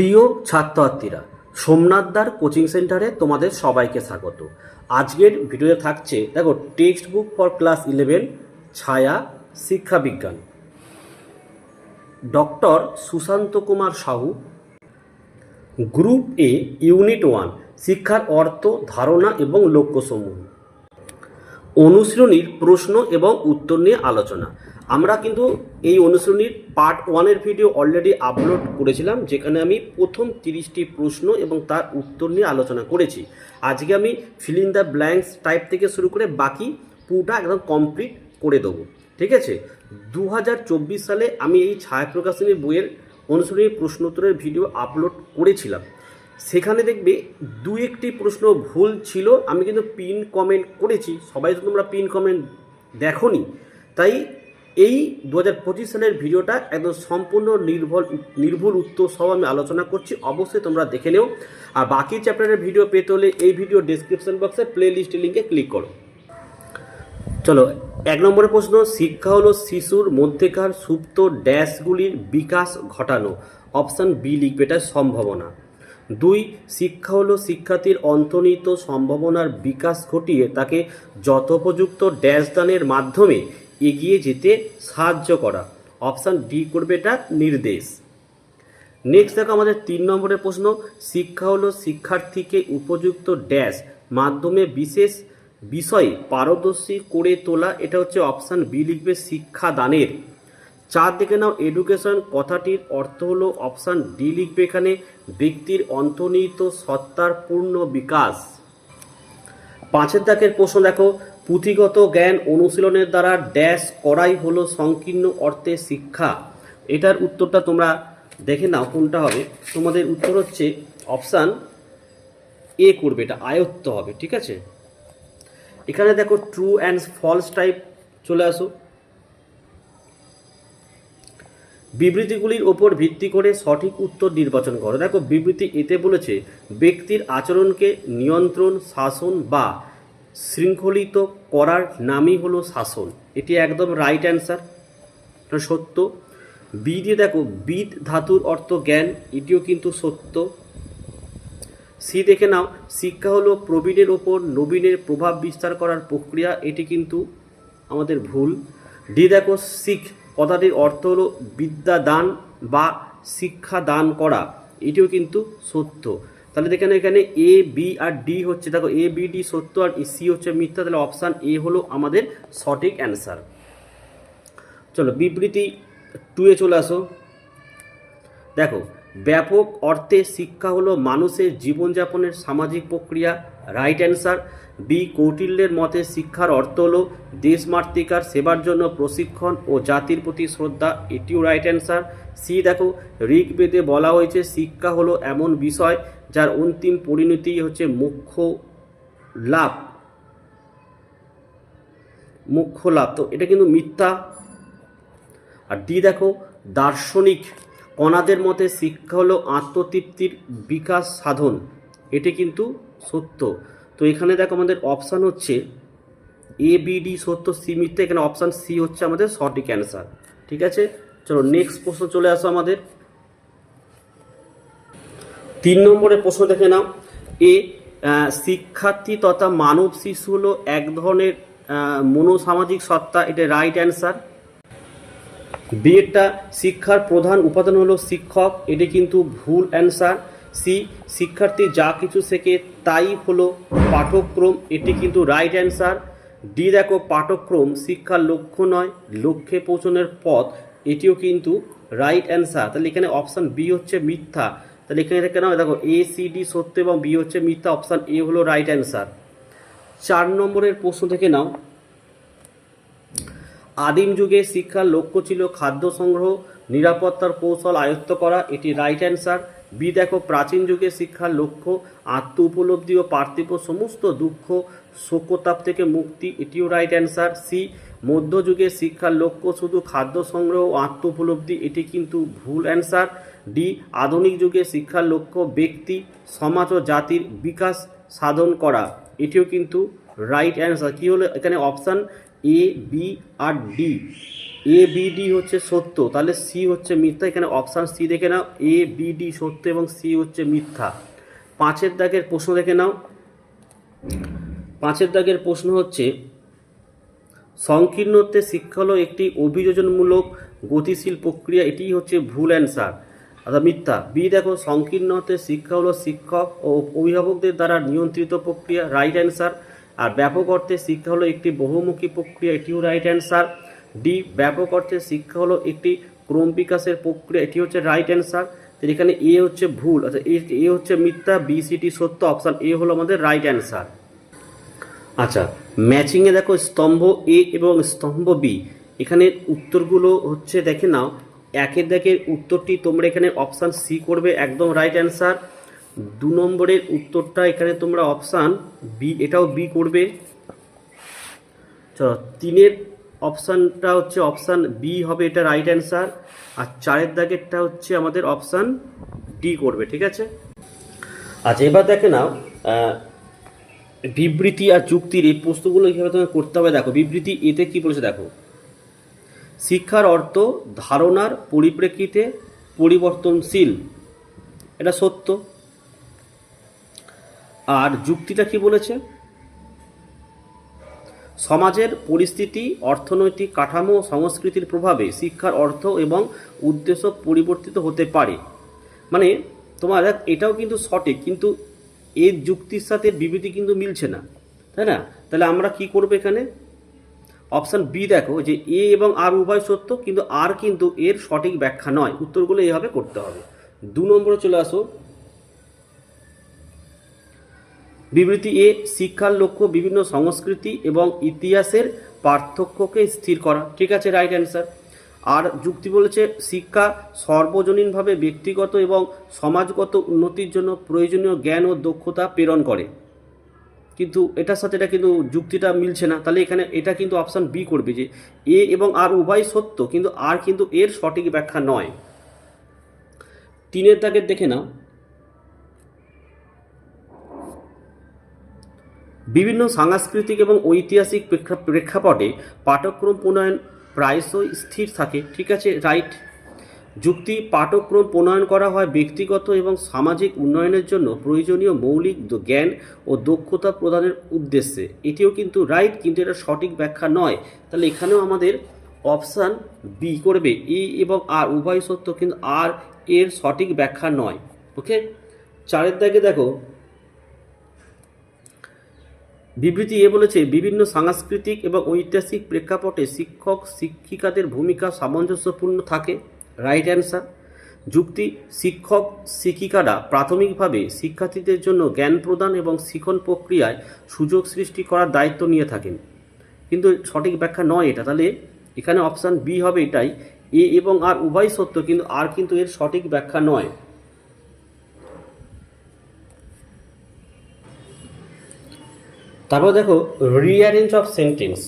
প্রিয় ছাত্রছাত্রীরা সোমনাথদার কোচিং সেন্টারে তোমাদের সবাইকে স্বাগত। আজকের ভিডিওতে থাকছে, দেখো text book for class eleven ছায়া, শিক্ষা বিজ্ঞান। Doctor Sushanta Kumar Sahu group A unit one শিক্ষার অর্থ, ধারণা এবং লক্ষ্যসমূহ। অনুশীলনীর প্রশ্ন এবং উত্তর নিয়ে আলোচনা। আমরা কিন্তু এই অনুশীলনীর পার্ট ওয়ানের ভিডিও অলরেডি আপলোড করেছিলাম, যেখানে আমি প্রথম তিরিশটি প্রশ্ন এবং তার উত্তর নিয়ে আলোচনা করেছি। আজকে আমি ফিল দ্য ব্ল্যাঙ্কস টাইপ থেকে শুরু করে বাকি পুরোটা একদম কমপ্লিট করে দেবো। ঠিক আছে? দু হাজার চব্বিশ সালে আমি এই ছায়া প্রকাশনী বইয়ের অনুশীলনী প্রশ্নোত্তরের ভিডিও আপলোড করেছিলাম। সেখানে দেখবে দু একটি প্রশ্ন ভুল ছিল, আমি কিন্তু পিন কমেন্ট করেছি, সবাই তো তোমরা পিন কমেন্ট দেখোনি। তাই এই দু হাজার পঁচিশ সালের ভিডিওটা একদম সম্পূর্ণ নির্ভর নির্ভুল উত্তর সহ আমি আলোচনা করছি, অবশ্যই তোমরা দেখে নেও। আর বাকি চ্যাপ্টারের ভিডিও পেতে হলে এই ভিডিও ডেসক্রিপশন বক্সে প্লে লিস্ট লিঙ্কে ক্লিক করো। চলো, এক নম্বরের প্রশ্ন, শিক্ষা হলো শিশুর মধ্যেকার সুপ্ত ড্যাশগুলির বিকাশ ঘটানো। অপশান বি লিখবে এটা সম্ভাবনা। দুই, শিক্ষা হলো শিক্ষার্থীর অন্তর্নিহিত সম্ভাবনার বিকাশ ঘটিয়ে তাকে যথোপযুক্ত ড্যাশ দানের মাধ্যমে এগিয়ে যেতে সাহায্য করা। অপশান ডি করবে এটা নির্দেশ। নেক্সট দেখো আমাদের তিন নম্বরের প্রশ্ন, শিক্ষা হলো শিক্ষার্থীকে উপযুক্ত ড্যাশ মাধ্যমে বিশেষ বিষয়ে পারদর্শী করে তোলা, এটা হচ্ছে অপশান বি লিখবে শিক্ষাদানের চার দিকে নাও এডুকেশন কথাটির অর্থ হলো অপশান ডি লিখবে এখানে, ব্যক্তির অন্তর্নিহিত সত্তার পূর্ণ বিকাশ। পাঁচের দাগের প্রশ্ন দেখো, পুঁথিগত জ্ঞান অনুশীলনের দ্বারা ড্যাশ করাই হলো সংকীর্ণ অর্থে শিক্ষা। এটার উত্তরটা তোমরা দেখে নাও কোনটা হবে। তোমাদের উত্তর হচ্ছে অপশান এ করবে, এটা আয়ত্ত হবে, ঠিক আছে? এখানে দেখো ট্রু অ্যান্ড ফলস টাইপ চলে আসো। বিবৃতিগুলির ওপর ভিত্তি করে সঠিক উত্তর নির্বাচন করো। দেখো, বিবৃতি এতে বলেছে, ব্যক্তির আচরণকে নিয়ন্ত্রণ, শাসন বা শৃঙ্খলিত করার নামই হলো শাসন। এটি একদম রাইট অ্যান্সার সত্য। বি দিয়ে দেখো, বিদ ধাতুর অর্থ জ্ঞান, এটিও কিন্তু সত্য। সি দেখে নাও, শিক্ষা হলো প্রবীণের ওপর নবীনের প্রভাব বিস্তার করার প্রক্রিয়া, এটি কিন্তু আমাদের ভুল। ডি দেখো, শিখ কথাটির অর্থ হলো বিদ্যা দান বা শিক্ষা দান করা। এটিও কিন্তু সত্য। তাহলে দেখেন এখানে এ বি আর ডি হচ্ছে। দেখো এ বি ডি সত্য আর সি হচ্ছে মিথ্যা। তাহলে অপশান এ হলো আমাদের সঠিক অ্যান্সার চলো বিবৃতি টুয়ে চলে আসো। দেখো ব্যাপক অর্থে শিক্ষা হলো মানুষের জীবনযাপনের সামাজিক প্রক্রিয়া। রাইট অ্যান্সার বি কৌটিল্যের মতে শিক্ষার অর্থ হলো দেশমাতৃকার সেবার জন্য প্রশিক্ষণ ও জাতির প্রতি শ্রদ্ধা। এটিও রাইট অ্যান্সার সি দেখো, ঋগ্বেদে বলা হয়েছে শিক্ষা হলো এমন বিষয় যার অন্তিম পরিণতি হচ্ছে মুখ্য লাভ। মুখ্য লাভ, তো এটা কিন্তু মিথ্যা। আর ডি দেখো, দার্শনিক কণাদের মতে শিক্ষা হলো আত্মতৃপ্তির বিকাশ সাধন। এটি কিন্তু সত্য। তো এখানে দেখো আমাদের অপশান হচ্ছে এ বি ডি সত্য সি মিথ্যা। এখানে অপশান সি হচ্ছে আমাদের সঠিক অ্যান্সার ঠিক আছে? চলো নেক্সট প্রশ্ন চলে আসো আমাদের। তিন নম্বরের প্রশ্ন দেখে নাও। এ শিক্ষার্থী তথা মানব শিশু হলো এক ধরনের মনোসামাজিক সত্তা। এটা রাইট অ্যান্সার বিএডটা শিক্ষার প্রধান উপাদান হলো শিক্ষক। এটি কিন্তু ভুল অ্যান্সার। সি, শিক্ষার্থী যা কিছু শেখে তাই হলো পাঠক্রম এটি কিন্তু রাইট অ্যান্সার। ডি, দেখো পাঠক্রম শিক্ষার লক্ষ্য নয়, লক্ষ্যে পৌঁছানোর পথ। এটিও কিন্তু রাইট অ্যান্সার। তাহলে এখানে অপশান বি হচ্ছে মিথ্যা। তাহলে এখানে কেন দেখো, এ, সি, ডি সত্য এবং বি হচ্ছে মিথ্যা। অপশান এ হলো রাইট অ্যান্সার। চার নম্বরের প্রশ্ন থেকে নাও। আদিম যুগে শিক্ষার লক্ষ্য ছিল খাদ্য সংগ্রহ, নিরাপত্তার কৌশল আয়ত্ত করা, এটি রাইট অ্যান্সার বি দেখো, প্রাচীন যুগে শিক্ষার লক্ষ্য, আত্ম উপলব্ধি ও পার্থিব সমস্ত দুঃখ, শোকতাপ থেকে মুক্তি, এটিও রাইট অ্যান্সার সি মধ্যযুগে শিক্ষার লক্ষ্য শুধু খাদ্য সংগ্রহ ও আত্ম উপলব্ধি, এটি কিন্তু ভুল অ্যান্সার ডি, আধুনিক যুগে শিক্ষার লক্ষ্য, ব্যক্তি, সমাজ ও জাতির বিকাশ সাধন করা, এটিও কিন্তু রাইট অ্যান্সার কী হলো এখানে অপশান এ বি আর ডি এ বিডি হচ্ছে সত্য, তাহলে সি হচ্ছে মিথ্যা, এখানে অপশান সি দেখে নাও। এ বিডি সত্য এবং সি হচ্ছে মিথ্যা। পাঁচের দাগের প্রশ্ন দেখে নাও। পাঁচের দাগের প্রশ্ন হচ্ছে, সংকীর্ণত্বে শিক্ষা হলো একটি অভিযোজনমূলক গতিশীল প্রক্রিয়া, এটি হচ্ছে ভুল অ্যান্সার অর্থাৎ মিথ্যা। বি দেখো সংকীর্ণতে শিক্ষা হলো শিক্ষক ও অভিভাবকদের দ্বারা নিয়ন্ত্রিত প্রক্রিয়া রাইট অ্যান্সার আর ব্যাপক অর্থে শিক্ষা হলো একটি বহুমুখী প্রক্রিয়া, এটিও রাইট অ্যান্সার ডি ব্যাপক অর্থে শিক্ষা হলো একটি ক্রম বিকাশের প্রক্রিয়া, এটি হচ্ছে রাইট অ্যান্সার এখানে এ হচ্ছে ভুল আচ্ছা এ হচ্ছে মিথ্যা বি সিটি সত্য অপশান এ হলো আমাদের রাইট অ্যান্সার আচ্ছা ম্যাচিংয়ে দেখো স্তম্ভ এ এবং স্তম্ভ বি এখানে উত্তরগুলো হচ্ছে, দেখে নাও, একের দেখে উত্তরটি তোমরা এখানে অপশান সি করবে, একদম রাইট অ্যান্সার দু নম্বরের উত্তরটা এখানে তোমরা অপশান বি এটাও বি করবে। চলো, তিনের অপশানটা হচ্ছে অপশান বি হবে এটা রাইট অ্যান্সার আর চারের দাগেরটা হচ্ছে আমাদের অপশান ডি করবে, ঠিক আছে? আচ্ছা এবার দেখে নাও বিবৃতি আর যুক্তির এই প্রশ্নগুলো এইভাবে তোমাকে করতে হবে, দেখো, বিবৃতি এতে কি বলেছে, দেখো। শিক্ষার অর্থ ধারণার পরিপ্রেক্ষিতে পরিবর্তনশীল, এটা সত্য। আর যুক্তিটা কি বলেছে? সমাজের পরিস্থিতি, অর্থনৈতিক কাঠামো, সংস্কৃতির প্রভাবে শিক্ষার অর্থ এবং উদ্দেশ্য পরিবর্তিত হতে পারে। মানে তোমার এটাও কিন্তু সঠিক, কিন্তু এর যুক্তির সাথে বিবৃতি কিন্তু মিলছে না, তাই না? তাহলে আমরা কি করব এখানে? অপশান বি দেখো, যে এ এবং আর উভয় সত্য, কিন্তু আর কিন্তু এর সঠিক ব্যাখ্যা নয়। উত্তরগুলো এইভাবে করতে হবে। দু নম্বরে চলে আসো। বিবৃতি এ শিক্ষার লক্ষ্য বিভিন্ন সংস্কৃতি এবং ইতিহাসের পার্থক্যকে স্থির করা। ঠিক আছে রাইট অ্যান্সার আর যুক্তি বলেছে, শিক্ষা সর্বজনীনভাবে ব্যক্তিগত এবং সমাজগত উন্নতির জন্য প্রয়োজনীয় জ্ঞান ও দক্ষতা প্রেরণ করে। কিন্তু এটার সাথে এটা কিন্তু যুক্তিটা মিলছে না। তাহলে এখানে এটা কিন্তু অপশান বি করবে যে, এ এবং আর উভয় সত্য, কিন্তু আর কিন্তু এর সঠিক ব্যাখ্যা নয়। তিনের দাগের দেখে নাও। বিভিন্ন সাংস্কৃতিক এবং ঐতিহাসিক প্রেক্ষা- প্রেক্ষাপটে পাঠক্রম প্রণয়ন প্রায়শই স্থির থাকে। ঠিক আছে, রাইট। যুক্তি পাঠক্রম প্রণয়ন করা হয় ব্যক্তিগত এবং সামাজিক উন্নয়নের জন্য প্রয়োজনীয় মৌলিক জ্ঞান ও দক্ষতা প্রদানের উদ্দেশ্যে। এটিও কিন্তু রাইট, কিন্তু এটা সঠিক ব্যাখ্যা নয়। তাহলে এখানেও আমাদের অপশান বি করবে। ই এবং আর, উভয় সত্য, কিন্তু আর এর সঠিক ব্যাখ্যা নয়। ওকে? চারের দাগে দেখো বিবৃতি এ বলেছে, বিভিন্ন সাংস্কৃতিক এবং ঐতিহাসিক প্রেক্ষাপটে শিক্ষক, শিক্ষিকাদের ভূমিকা সামঞ্জস্যপূর্ণ থাকে। রাইট অ্যান্সার যুক্তি, শিক্ষক, শিক্ষিকারা প্রাথমিকভাবে শিক্ষার্থীদের জন্য জ্ঞান প্রদান এবং শিখন প্রক্রিয়ায় সুযোগ সৃষ্টি করার দায়িত্ব নিয়ে থাকেন। কিন্তু সঠিক ব্যাখ্যা নয় এটা। তাহলে এখানে অপশান বি হবে এটাই। এ এবং আর উভয় সত্য, কিন্তু আর কিন্তু এর সঠিক ব্যাখ্যা নয়। তারপর দেখো রিঅ্যারেঞ্জ অফ সেন্টেন্স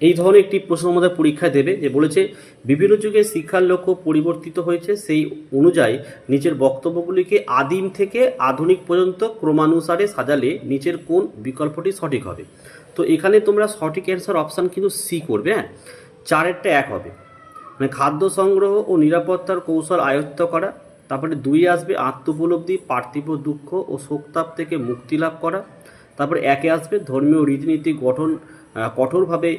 এই ধরনের একটি প্রশ্ন আমাদের পরীক্ষায় দেবে, যে বলেছে, বিভিন্ন যুগে শিক্ষার লক্ষ্য পরিবর্তিত হয়েছে, সেই অনুযায়ী নিচের বক্তব্যগুলিকে আদিম থেকে আধুনিক পর্যন্ত ক্রমানুসারে সাজালে নিচের কোন বিকল্পটি সঠিক হবে। তো এখানে তোমরা সঠিক অ্যান্সার অপশান কিন্তু সি করবে হ্যাঁ? চারেরটা এক হবে। মানে খাদ্য সংগ্রহ ও নিরাপত্তার কৌশল আয়ত্ত করা, তারপরে দুই আসবে আত্মোপলব্ধি, পার্থিব দুঃখ ও শোকতাপ থেকে মুক্তি লাভ করা তারপরে একে আসবে ধর্মীয় রীতিনীতি গঠন কঠোরভাবে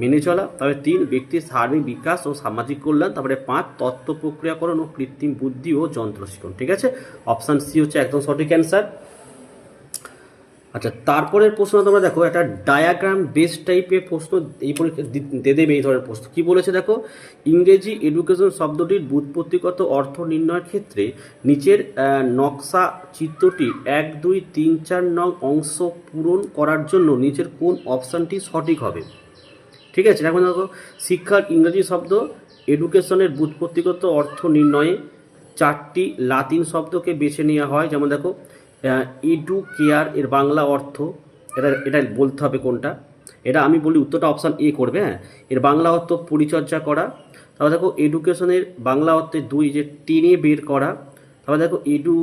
মেনে চলা। তবে তিন, ব্যক্তির সার্বিক বিকাশ ও সামাজিক কল্যাণ। তারপরে পাঁচ, তত্ত্ব প্রক্রিয়াকরণ ও কৃত্রিম বুদ্ধি ও যন্ত্র ঠিক আছে? অপশান সি হচ্ছে একদম সঠিক অ্যান্সার আচ্ছা তারপরের প্রশ্ন তোমরা দেখো, একটা ডায়াগ্রাম বেস টাইপের প্রশ্ন এই পরীক্ষা দেবে এই ধরনের প্রশ্ন। কী বলেছে দেখো? ইংরেজি এডুকেশন শব্দটির বুৎপত্তিগত অর্থ নির্ণয়ের ক্ষেত্রে নিচের নকশা চিত্রটি এক, দুই, তিন, চার নং অংশ পূরণ করার জন্য নিচের কোন অপশানটি সঠিক হবে? ঠিক আছে? এখন দেখো, শিক্ষার ইংরেজি শব্দ এডুকেশনের বুৎপত্তিগত অর্থ নির্ণয়ে চারটি লাতিন শব্দকে বেছে নেওয়া হয়। যেমন দেখো ইডু কেয়ার এর বাংলা অর্থ, এটা এটা বলতে হবে কোনটা? এটা আমি বলি উত্তরটা অপশান এ করবে হ্যাঁ? এর বাংলা অর্থ পরিচর্যা করা, তারপর দেখো এডুকেশনের বাংলা অর্থে দুই, যে টেনে বের করা, তারপর দেখো এডু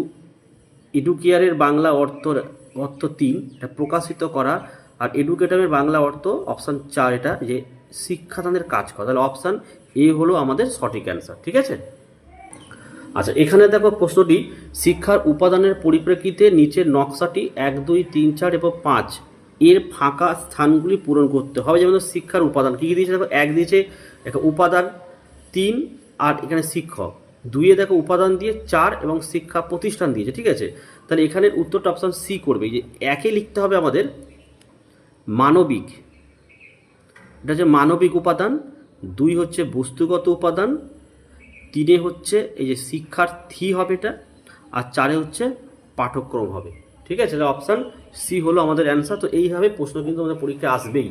এডুকেয়ারের বাংলা অর্থ অর্থ তিন, এটা প্রকাশিত করা, আর এডুকেটরের বাংলা অর্থ অপশান চার, এটা যে শিক্ষাদানের কাজ করা। তাহলে অপশান এ হলো আমাদের সঠিক অ্যান্সার ঠিক আছে? আচ্ছা এখানে দেখো প্রশ্নটি, শিক্ষার উপাদানের পরিপ্রেক্ষিতে নিচের নকশাটি এক, দুই, তিন, চার এবং পাঁচ, এর ফাঁকা স্থানগুলি পূরণ করতে হবে, যেমন শিক্ষার উপাদান, কী কী দিয়েছে দেখো? এক দিয়েছে, দেখো উপাদান তিন, আর এখানে শিক্ষক। দুইয়ে দেখো উপাদান দিয়ে চার এবং শিক্ষা প্রতিষ্ঠান দিয়েছে, ঠিক আছে? তাহলে এখানের উত্তরটা অপশান সি করবে যে একে লিখতে হবে আমাদের মানবিক। এটা হচ্ছে মানবিক উপাদান, দুই হচ্ছে বস্তুগত উপাদান তিনে হচ্ছে এই যে শিক্ষার থি হবে এটা, আর চারে হচ্ছে পাঠক্রম হবে। ঠিক আছে? অপশান সি হলো আমাদের অ্যান্সার তো এইভাবে প্রশ্ন কিন্তু আমাদের পরীক্ষায় আসবেই।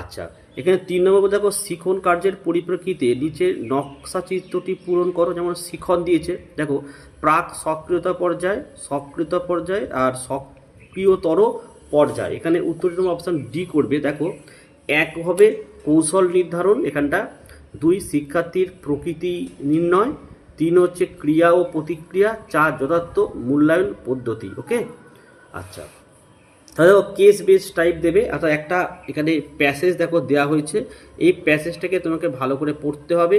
আচ্ছা এখানে তিন নম্বর দেখো, শিখন কার্যের পরিপ্রেক্ষিতে নিচের নকশা চিত্রটি পূরণ করো, যেমন শিখন দিয়েছে। দেখো, প্রাক সক্রিয়তা পর্যায় সক্রিয়তা পর্যায়, আর সক্রিয়তর পর্যায়। এখানে উত্তরটি তোমার অপশান ডি করবে। দেখো, এক হবে কৌশল নির্ধারণ, এখানটা দুই শিক্ষার্থীর প্রকৃতি নির্ণয়, তিন হচ্ছে ক্রিয়া ও প্রতিক্রিয়া, চার যথার্থ মূল্যায়ন পদ্ধতি ওকে আচ্ছা। তাহলে কেস বেস টাইপ দেবে, অর্থাৎ একটা এখানে প্যাসেজ দেখো দেওয়া হয়েছে। এই প্যাসেজটাকে তোমাকে ভালো করে পড়তে হবে।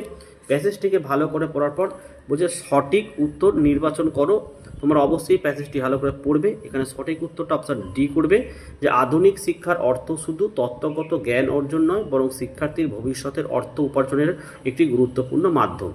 প্যাসেজটিকে ভালো করে পড়ার পর বলছে সঠিক উত্তর নির্বাচন করো। তোমরা অবশ্যই প্যাসেজটি ভালো করে পড়বে। এখানে সঠিক উত্তরটা অপশান ডি করবে যে আধুনিক শিক্ষার অর্থ শুধু তত্ত্বগত জ্ঞান অর্জন নয়, বরং শিক্ষার্থীর ভবিষ্যতের অর্থ উপার্জনের একটি গুরুত্বপূর্ণ মাধ্যম।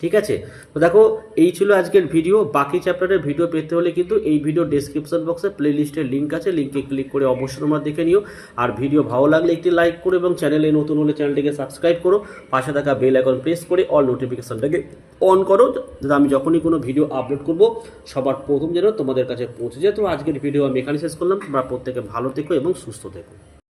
ঠিক আছে? তো দেখো, এই ছিল আজকের ভিডিও বাকি চ্যাপ্টারের ভিডিও পেতে হলে কিন্তু এই ভিডিও ডেসক্রিপশন বক্সে প্লে লিস্টের লিঙ্ক আছে। লিঙ্কে ক্লিক করে অবশ্যই তোমরা দেখে নিও। আর ভিডিও ভালো লাগলে একটি লাইক করো এবং চ্যানেলে নতুন হলে চ্যানেলটিকে সাবস্ক্রাইব করো। পাশে থাকা বেল আইকন প্রেস করে অল নোটিফিকেশনটাকে অন করো। যাতে আমি যখনই কোনো ভিডিও আপলোড করব, সবার প্রথম যেন তোমাদের কাছে পৌঁছে যায়। তো আজকের ভিডিও আমি এখানে শেষ করলাম। তোমরা প্রত্যেকে ভালো থেকো এবং সুস্থ থেকো।